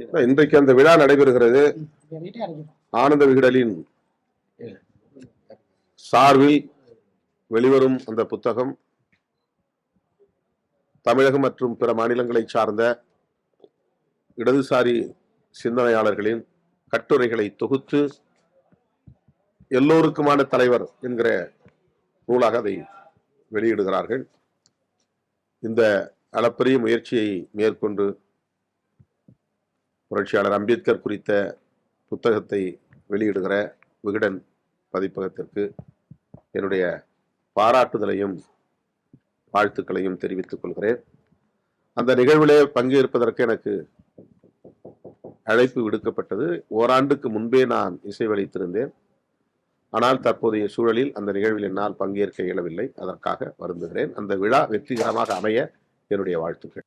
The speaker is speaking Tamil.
இன்றைக்கு அந்த விழா நடைபெறுகிறது. ஆனந்த விகடலின் சார்பில் வெளிவரும் அந்த புத்தகம். தமிழகம் மற்றும் பிற மாநிலங்களை சார்ந்த இடதுசாரி சிந்தனையாளர்களின் கட்டுரைகளை தொகுத்து எல்லோருக்குமான தலைவர் என்கிற நூலாக அதை வெளியிடுகிறார்கள். இந்த அளப்பரிய முயற்சியை மேற்கொண்டு புரட்சியாளர் அம்பேத்கர் குறித்த புத்தகத்தை வெளியிடுகிற விகடன் பதிப்பகத்திற்கு என்னுடைய பாராட்டுதலையும் வாழ்த்துக்களையும் தெரிவித்துக் கொள்கிறேன். அந்த நிகழ்விலே பங்கேற்பதற்கு எனக்கு அழைப்பு விடுக்கப்பட்டது. ஓராண்டுக்கு முன்பே நான் இசைவளித்திருந்தேன் ஆனால் தற்போதைய சூழலில் அந்த நிகழ்வில் என்னால் பங்கேற்க இயலவில்லை. அதற்காக வருந்துகிறேன். அந்த விழா வெற்றிகரமாக அமைய என்னுடைய வாழ்த்துக்கள்.